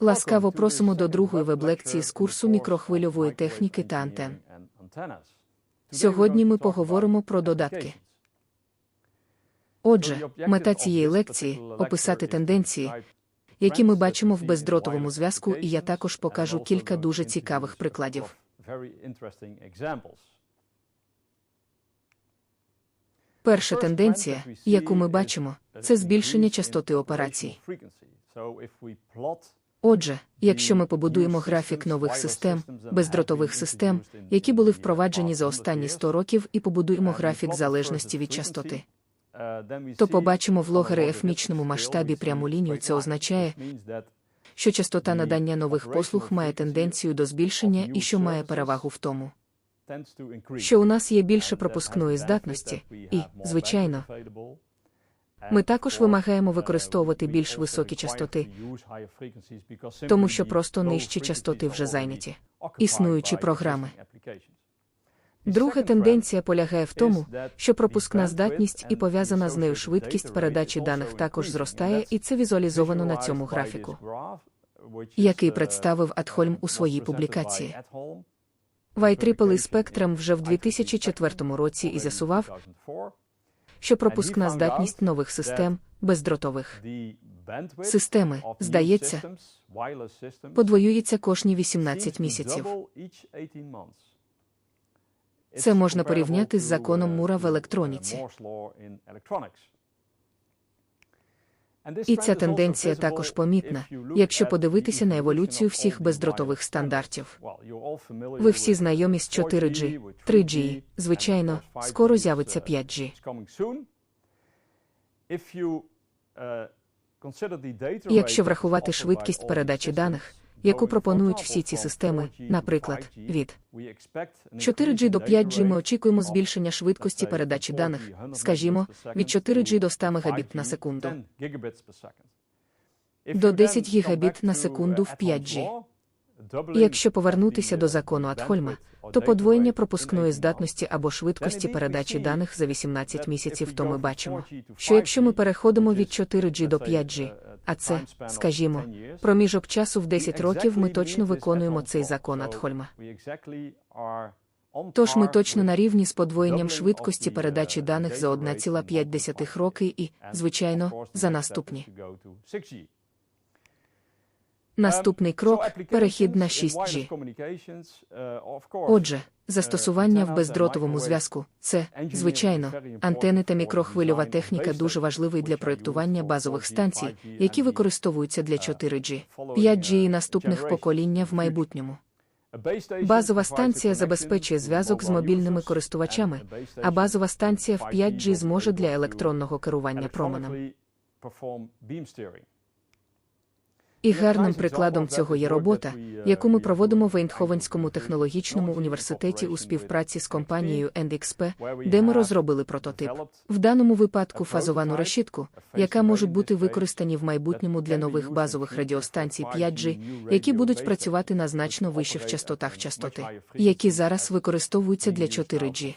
Ласкаво просимо до другої веб-лекції з курсу мікрохвильової техніки та антен. Сьогодні ми поговоримо про додатки. Отже, мета цієї лекції описати тенденції, які ми бачимо в бездротовому зв'язку, і я також покажу кілька дуже цікавих прикладів. Перша тенденція, яку ми бачимо, це збільшення частоти операцій. Отже, якщо ми побудуємо графік нових систем, бездротових систем, які були впроваджені за останні 100 років, і побудуємо графік залежності від частоти, то побачимо в логарифмічному масштабі пряму лінію. Це означає, що частота надання нових послуг має тенденцію до збільшення і що має перевагу в тому, що у нас є більше пропускної здатності, і, звичайно, ми також вимагаємо використовувати більш високі частоти, тому що просто нижчі частоти вже зайняті, існуючі програми. Друга тенденція полягає в тому, що пропускна здатність і пов'язана з нею швидкість передачі даних також зростає, і це візуалізовано на цьому графіку, який представив Адхольм у своїй публікації. Вайтріпели Spectrum вже в 2004 році і з'ясував, що пропускна здатність нових систем бездротових системи, здається, подвоюється кожні 18 місяців. Це можна порівняти з законом Мура в електроніці. І ця тенденція також помітна, якщо подивитися на еволюцію всіх бездротових стандартів. Ви всі знайомі з 4G, 3G, звичайно, скоро з'явиться 5G. Якщо врахувати швидкість передачі даних, яку пропонують всі ці системи, наприклад, від 4G до 5G ми очікуємо збільшення швидкості передачі даних, скажімо, від 4G до 100 Мбіт на секунду до 10 гігабіт на секунду в 5G. І якщо повернутися до закону Адхольма, то подвоєння пропускної здатності або швидкості передачі даних за 18 місяців, то ми бачимо, що якщо ми переходимо від 4G до 5G, а це, скажімо, проміжок часу в 10 років, ми точно виконуємо цей закон Адхольма. Тож ми точно на рівні з подвоєнням швидкості передачі даних за 1,5 роки і, звичайно, за наступні. Наступний крок перехід на 6G. Отже, застосування в бездротовому зв'язку це, звичайно, антени та мікрохвильова техніка дуже важливий для проєктування базових станцій, які використовуються для 4G, 5G і наступних покоління в майбутньому. Базова станція забезпечує зв'язок з мобільними користувачами, а базова станція в 5G зможе для електронного керування променем. І гарним прикладом цього є робота, яку ми проводимо в Ейндховенському технологічному університеті у співпраці з компанією NXP, де ми розробили прототип. В даному випадку фазовану решітку, яка можуть бути використані в майбутньому для нових базових радіостанцій 5G, які будуть працювати на значно вищих частотах частоти, які зараз використовуються для 4G.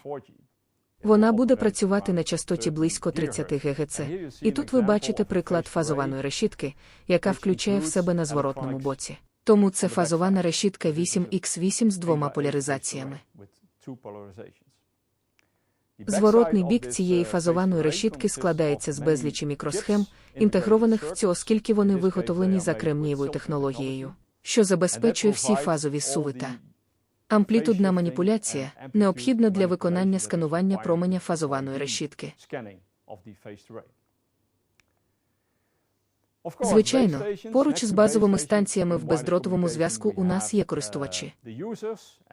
Вона буде працювати на частоті близько 30 ГГц. І тут ви бачите приклад фазованої решітки, яка включає в себе на зворотному боці. Тому це фазована решітка 8х8 з двома поляризаціями. Зворотний бік цієї фазованої решітки складається з безлічі мікросхем, інтегрованих в цю, оскільки вони виготовлені за кремнієвою технологією, що забезпечує всі фазові сувита. Амплітудна маніпуляція необхідна для виконання сканування променя фазованої решітки. Звичайно, поруч з базовими станціями в бездротовому зв'язку у нас є користувачі.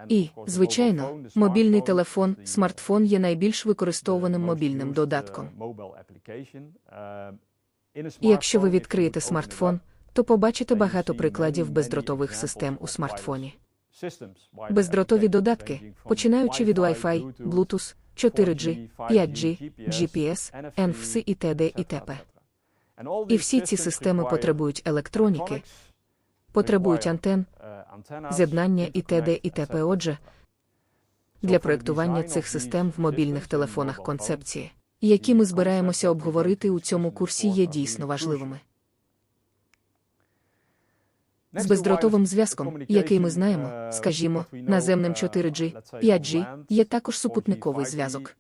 І, звичайно, мобільний телефон, смартфон є найбільш використовуваним мобільним додатком. І якщо ви відкриєте смартфон, то побачите багато прикладів бездротових систем у смартфоні. Бездротові додатки, починаючи від Wi-Fi, Bluetooth, 4G, 5G, GPS, NFC і т.д. і т.п. І всі ці системи потребують електроніки, потребують антен, з'єднання і т.д. і т.п. Отже, для проєктування цих систем в мобільних телефонах концепції, які ми збираємося обговорити у цьому курсі, є дійсно важливими. З бездротовим зв'язком, який ми знаємо, скажімо, наземним 4G, 5G, є також супутниковий зв'язок.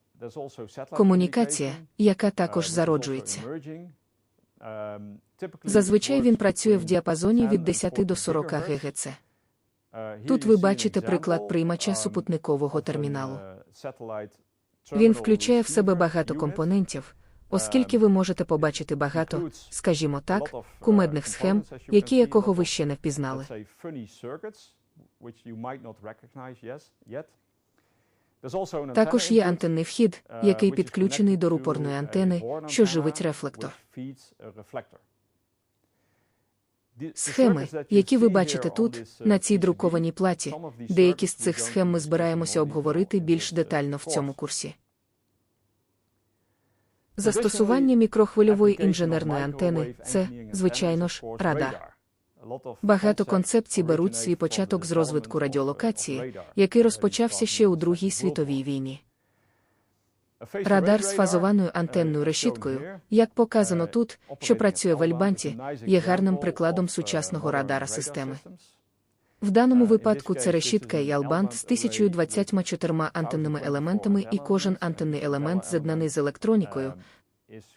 Комунікація, яка також зароджується. Зазвичай він працює в діапазоні від 10 до 40 ГГц. Тут ви бачите приклад приймача супутникового терміналу. Він включає в себе багато компонентів, оскільки ви можете побачити багато, скажімо так, кумедних схем, які якого ви ще не впізнали. Також є антенний вхід, який підключений до рупорної антени, що живить рефлектор. Схеми, які ви бачите тут, на цій друкованій платі, деякі з цих схем ми збираємося обговорити більш детально в цьому курсі. Застосування мікрохвильової інженерної антени це, звичайно ж, радар. Багато концепцій беруть свій початок з розвитку радіолокації, який розпочався ще у Другій світовій війні. Радар з фазованою антенною решіткою, як показано тут, що працює в Альбанті, є гарним прикладом сучасного радара системи. В даному випадку це решітка і албант з 1024 антенними елементами, і кожен антенний елемент з'єднаний з електронікою,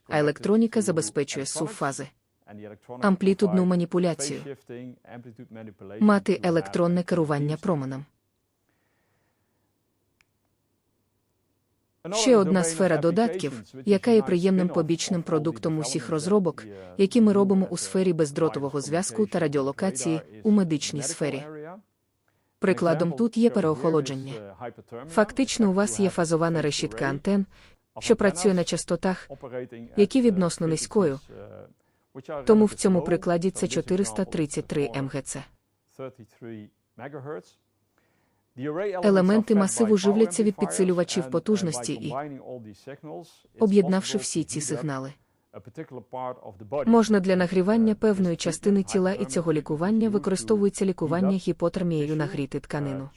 а електроніка забезпечує сув фази. Амплітудну маніпуляцію. Мати електронне керування променем. Ще одна сфера додатків, яка є приємним побічним продуктом усіх розробок, які ми робимо у сфері бездротового зв'язку та радіолокації у медичній сфері. Прикладом тут є переохолодження. Фактично, у вас є фазована решітка антен, що працює на частотах, які відносно низькою, тому в цьому прикладі це 433 МГц. Елементи масиву живляться від підсилювачів потужності і, об'єднавши всі ці сигнали, можна для нагрівання певної частини тіла і цього лікування використовується лікування гіпотермією нагріти тканину.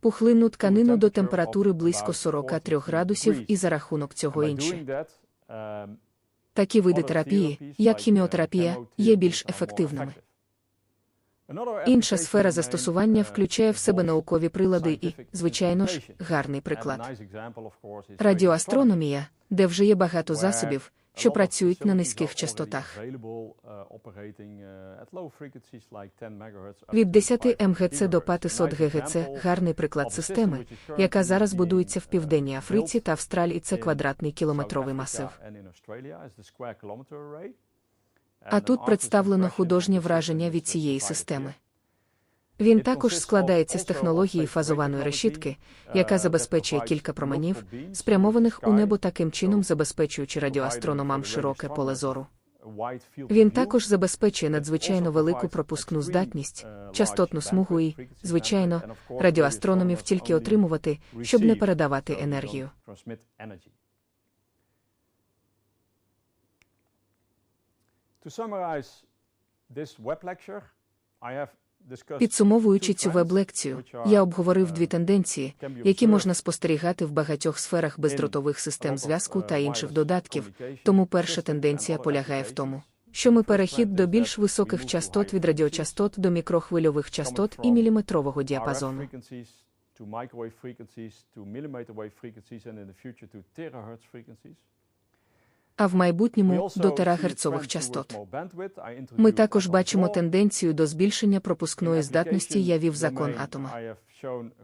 Пухлинну тканину до температури близько 43 градусів і за рахунок цього інше. Такі види терапії, як хіміотерапія, є більш ефективними. Інша сфера застосування включає в себе наукові прилади і, звичайно ж, гарний приклад. Радіоастрономія, де вже є багато засобів, що працюють на низьких частотах. Від 10 МГц до 500 ГГц – гарний приклад системи, яка зараз будується в Південній Африці та Австралії. Це квадратний кілометровий масив. А тут представлено художнє враження від цієї системи. Він також складається з технології фазованої решітки, яка забезпечує кілька променів, спрямованих у небо таким чином, забезпечуючи радіоастрономам широке поле зору. Він також забезпечує надзвичайно велику пропускну здатність, частотну смугу і, звичайно, радіоастрономів тільки отримувати, щоб не передавати енергію. Підсумовуючи цю веб-лекцію, я обговорив дві тенденції, які можна спостерігати в багатьох сферах бездротових систем зв'язку та інших додатків. Тому перша тенденція полягає в тому, що ми перехід до більш високих частот від радіочастот до мікрохвильових частот і міліметрового діапазону. А в майбутньому до терагерцових частот. Ми також бачимо тенденцію до збільшення пропускної здатності явів закон атома.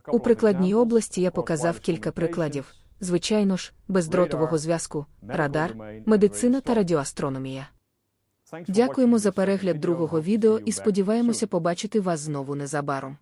У прикладній області я показав кілька прикладів. Звичайно ж, бездротового зв'язку, радар, медицина та радіоастрономія. Дякуємо за перегляд другого відео і сподіваємося побачити вас знову незабаром.